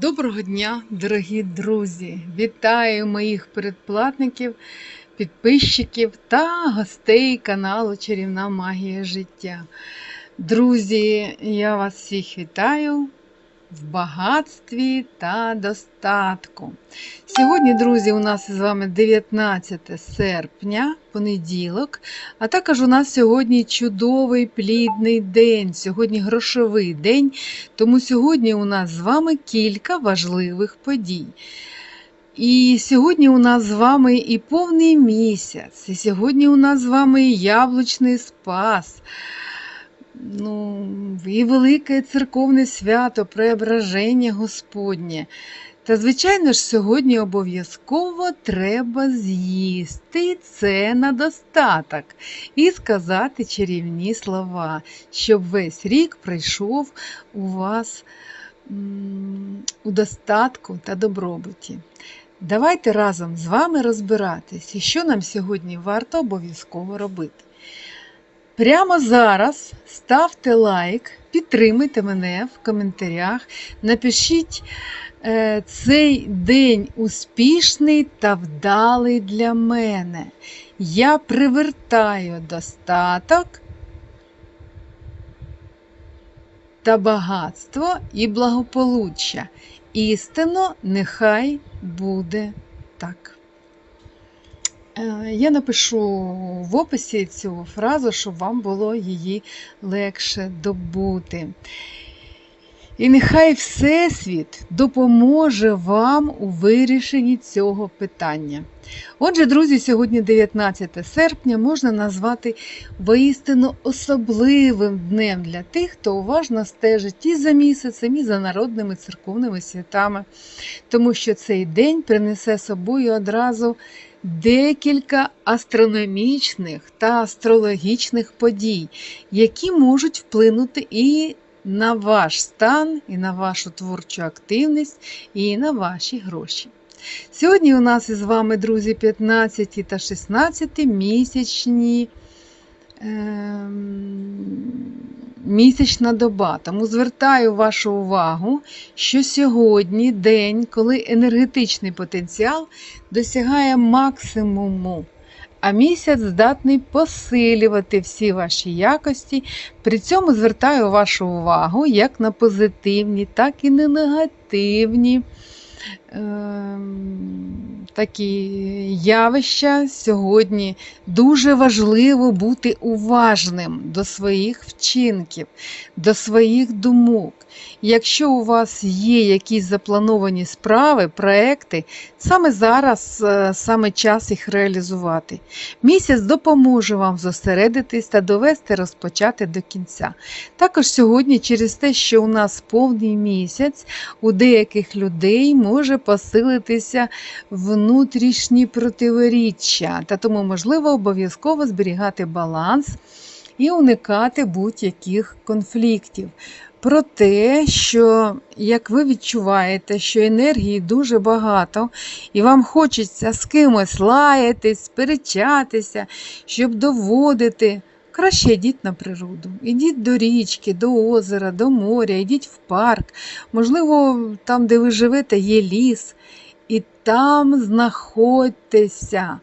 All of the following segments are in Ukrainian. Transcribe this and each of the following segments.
Доброго дня, дорогі друзі! Вітаю моїх передплатників, підписчиків та гостей каналу Чарівна Магія життя. Друзі, я вас всіх вітаю в багатстві та достатку. Сьогодні, друзі, у нас з вами 19 серпня, понеділок, а також у нас сьогодні чудовий плідний день, сьогодні грошовий день, тому сьогодні у нас з вами кілька важливих подій. І сьогодні у нас з вами і повний місяць, і сьогодні у нас з вами і яблучний спас. Ну, і велике церковне свято, преображення Господнє. Та, звичайно ж, сьогодні обов'язково треба з'їсти це на достаток і сказати чарівні слова, щоб весь рік прийшов у вас у достатку та добробуті. Давайте разом з вами розбиратися, що нам сьогодні варто обов'язково робити. Прямо зараз ставте лайк, підтримуйте мене в коментарях, напишіть е, цей день успішний та вдалий для мене. Я привертаю достаток та багатство і благополуччя. Істинно нехай буде так. Е, Я напишу в описі цю фразу, щоб вам було її легше добути. І нехай Всесвіт допоможе вам у вирішенні цього питання. Отже, друзі, сьогодні 19 серпня можна назвати воістину особливим днем для тих, хто уважно стежить і за місяцем, і за народними церковними святами, тому що цей день принесе собою одразу декілька астрономічних та астрологічних подій, які можуть вплинути і на ваш стан, і на вашу творчу активність, і на ваші гроші. Сьогодні у нас із вами, друзі, 15 та 16 місячні. Місячна доба, тому звертаю вашу увагу, що сьогодні день, коли енергетичний потенціал досягає максимуму, а місяць здатний посилювати всі ваші якості. При цьому звертаю вашу увагу як на позитивні, так і на негативні ем, такі явища сьогодні. Дуже важливо бути уважним до своїх вчинків, до своїх думок. Якщо у вас є якісь заплановані справи, проекти, саме зараз е, саме час їх реалізувати. Місяць допоможе вам зосередитись та довести розпочати до кінця. Також сьогодні, через те, що у нас повний місяць, у деяких людей може посилитися внутрішні противоріччя, та тому можливо обов'язково зберігати баланс і уникати будь-яких конфліктів. Про те, що як ви відчуваєте, що енергії дуже багато, і вам хочеться з кимось лаятись, сперечатися, щоб доводити, краще йдіть на природу. Ідіть до річки, до озера, до моря, йдіть в парк. Можливо, там, де ви живете, є ліс, і там знаходьтеся.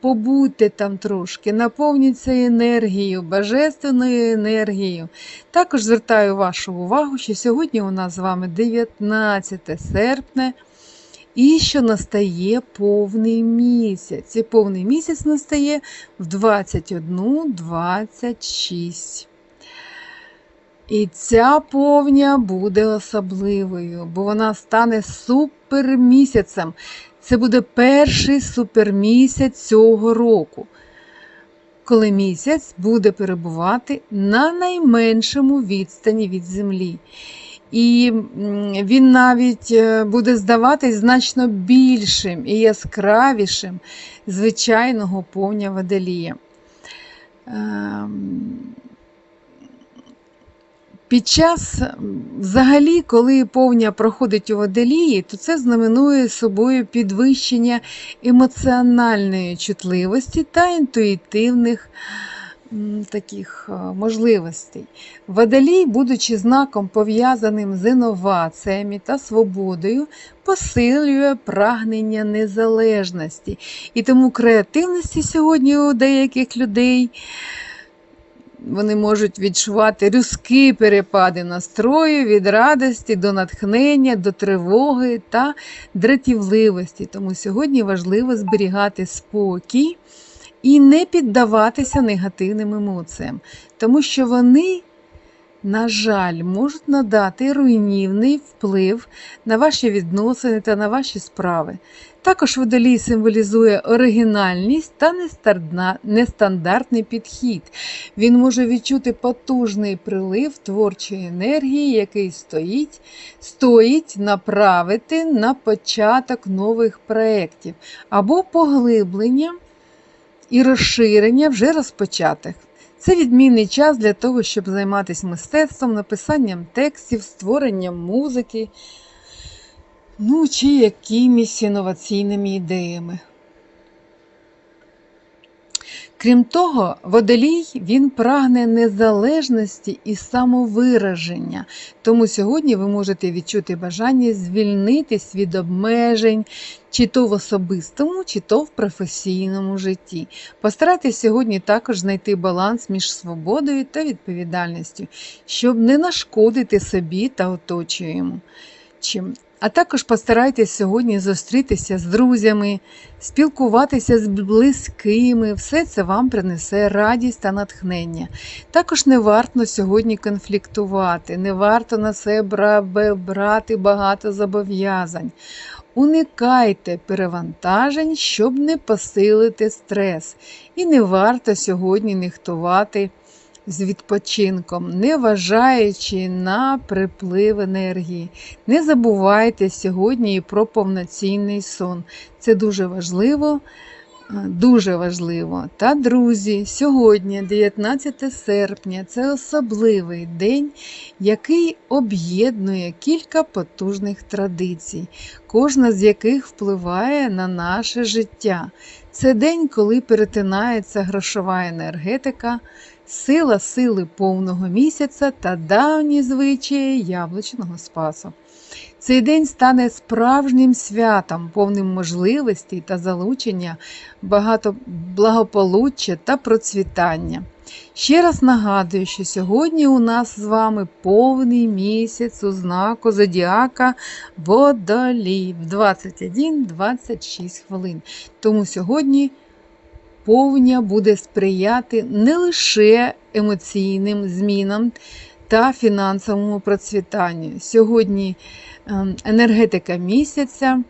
Побудьте там трошки, наповніться енергією, божественною енергією. Також звертаю вашу увагу, що сьогодні у нас з вами 19 серпня і що настає повний місяць. І повний місяць настає в 21.26. І ця повня буде особливою, бо вона стане супермісяцем. Це буде перший супермісяць цього року, коли місяць буде перебувати на найменшому відстані від Землі. І він навіть е, буде здаватись значно більшим і яскравішим звичайного повня Водолія. Під час, взагалі, коли повня проходить у водолії, то це знаменує собою підвищення емоціональної чутливості та інтуїтивних таких е, можливостей. Водолій, будучи знаком пов'язаним з інноваціями та свободою, посилює прагнення незалежності. І тому креативності сьогодні у деяких людей вони можуть відчувати різкі перепади настрою від радості до натхнення, до тривоги та дратівливості. Тому сьогодні важливо зберігати спокій і не піддаватися негативним емоціям, тому що вони, на жаль, можуть надати руйнівний вплив на ваші відносини та на ваші справи. Також водолій символізує оригінальність та нестандартний підхід. Він може відчути потужний прилив творчої енергії, який стоїть, стоїть направити на початок нових проєктів або поглиблення і розширення вже розпочатих. Це відмінний час для того, щоб займатися мистецтвом, написанням текстів, створенням музики, ну чи якимись інноваційними ідеями. Крім того, водолій він прагне незалежності і самовираження. Тому сьогодні ви можете відчути бажання звільнитись від обмежень, чи то в особистому, чи то в професійному житті. Постарайтесь сьогодні також знайти баланс між свободою та відповідальністю, щоб не нашкодити собі та оточуємо. Чим. А також постарайтесь сьогодні зустрітися з друзями, спілкуватися з близькими, все це вам принесе радість та натхнення. Також не варто сьогодні конфліктувати, не варто на себе брати багато зобов'язань. Уникайте перевантажень, щоб не посилити стрес. І не варто сьогодні нехтувати з відпочинком, не вважаючи на приплив енергії. Не забувайте сьогодні і про повноцінний сон. Це дуже важливо. е, Дуже важливо. Та, друзі, сьогодні, 19 серпня, це особливий день, який об'єднує кілька потужних традицій, кожна з яких впливає на наше життя. Це день, коли перетинається грошова енергетика, сила сили повного місяця та давні звичаї яблучного спасу. Цей день стане справжнім святом, повним можливостей та залучення багато благополуччя та процвітання. Ще раз нагадую, що сьогодні у нас з вами повний місяць у знаку Зодіака Водолій в 21-26 хвилин. Тому сьогодні повня буде сприяти не лише емоційним змінам та фінансовому процвітанню. Сьогодні ем, енергетика місяця.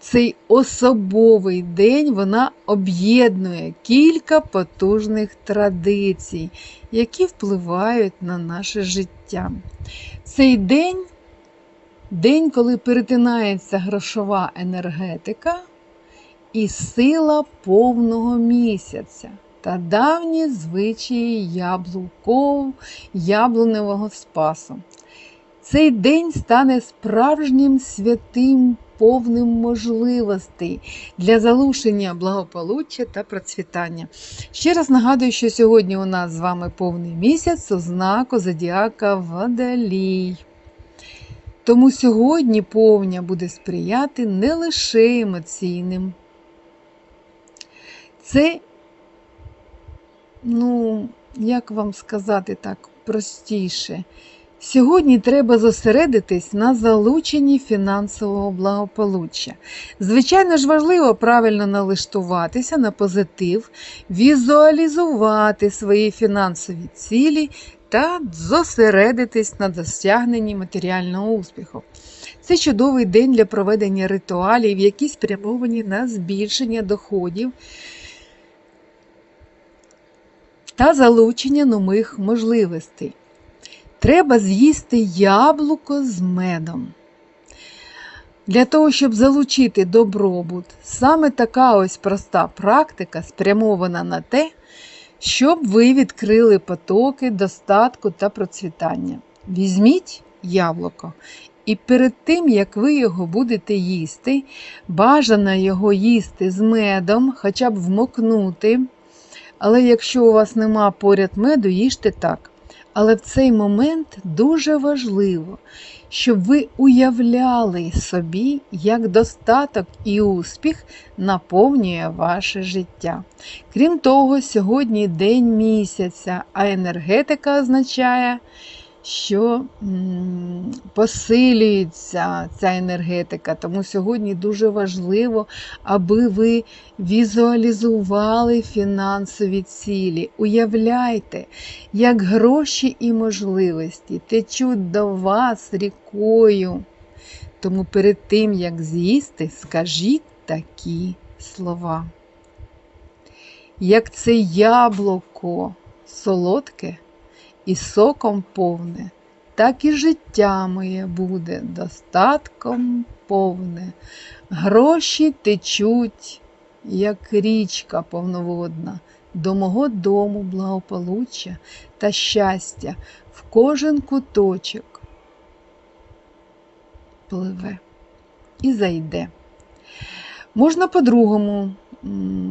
Цей особовий день вона об'єднує кілька потужних традицій, які впливають на наше життя. Цей день день, коли перетинається грошова енергетика і сила повного місяця та давні звичаї яблуков, яблуневого спасу. Цей день стане справжнім святим повним можливостей для залучення благополуччя та процвітання. Ще раз нагадую, що сьогодні у нас з вами повний місяць у знаку Зодіака Водолій. Тому сьогодні повня буде сприяти не лише емоційним. Це, ну, як вам сказати так простіше, Сьогодні треба зосередитись на залученні фінансового благополуччя. Звичайно ж, важливо правильно налаштуватися на позитив, візуалізувати свої фінансові цілі та зосередитись на досягненні матеріального успіху. Це чудовий день для проведення ритуалів, які спрямовані на збільшення доходів та залучення нових можливостей. Треба з'їсти яблуко з медом. Для того, щоб залучити добробут, саме така ось проста практика спрямована на те, щоб ви відкрили потоки достатку та процвітання. Візьміть яблуко. І перед тим, як ви його будете їсти, бажано його їсти з медом, хоча б вмокнути Але якщо у вас нема поряд меду, їжте так. Але в цей момент дуже важливо, щоб ви уявляли собі, як достаток і успіх наповнює ваше життя. Крім того, сьогодні день місяця, а енергетика означає, що посилюється ця енергетика. Тому сьогодні дуже важливо, аби ви візуалізували фінансові цілі. Уявляйте, як гроші і можливості течуть до вас рікою. Тому перед тим, як з'їсти, скажіть такі слова. Як це яблуко солодке і соком повне, так і життя моє буде достатком повне. Гроші течуть, як річка повноводна, до мого дому благополуччя та щастя в кожен куточок пливе і зайде. Можна по-другому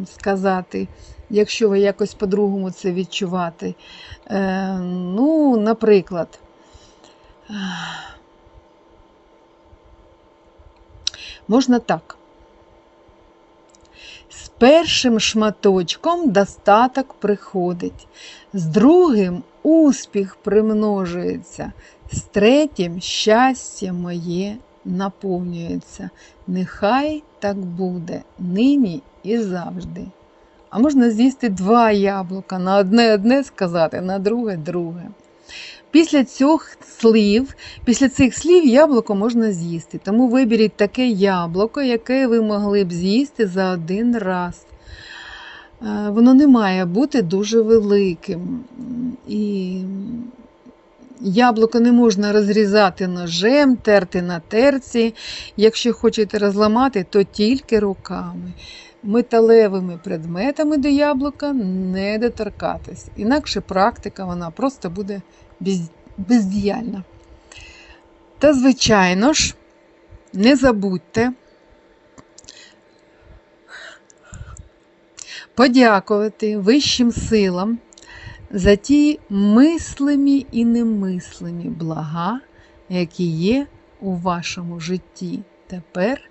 сказати, якщо ви якось по-другому це відчувати. Е, ну, наприклад, можна так. З першим шматочком достаток приходить, з другим успіх примножується, з третім щастя моє наповнюється. Нехай так буде нині і завжди. А можна з'їсти два яблука, на одне одне сказати, на друге друге. Після цих слів, після цих слів яблуко можна з'їсти. Тому виберіть таке яблуко, яке ви могли б з'їсти за один раз. Е, Воно не має бути дуже великим. І яблуко не можна розрізати ножем, терти на терці. Якщо хочете розламати, то тільки руками. Металевими предметами до яблука не доторкатись. Інакше практика вона просто буде бездіяльна. Та, звичайно ж, не забудьте подякувати вищим силам за ті мислимі і немислимі блага, які є у вашому житті тепер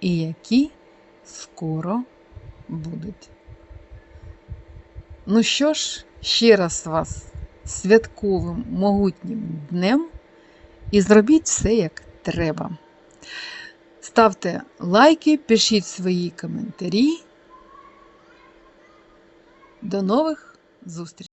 і які скоро будуть. Ну що ж, ще раз вас святковим могутнім днем і зробіть все як треба. Ставте лайки, пишіть свої коментарі. До нових зустрічей!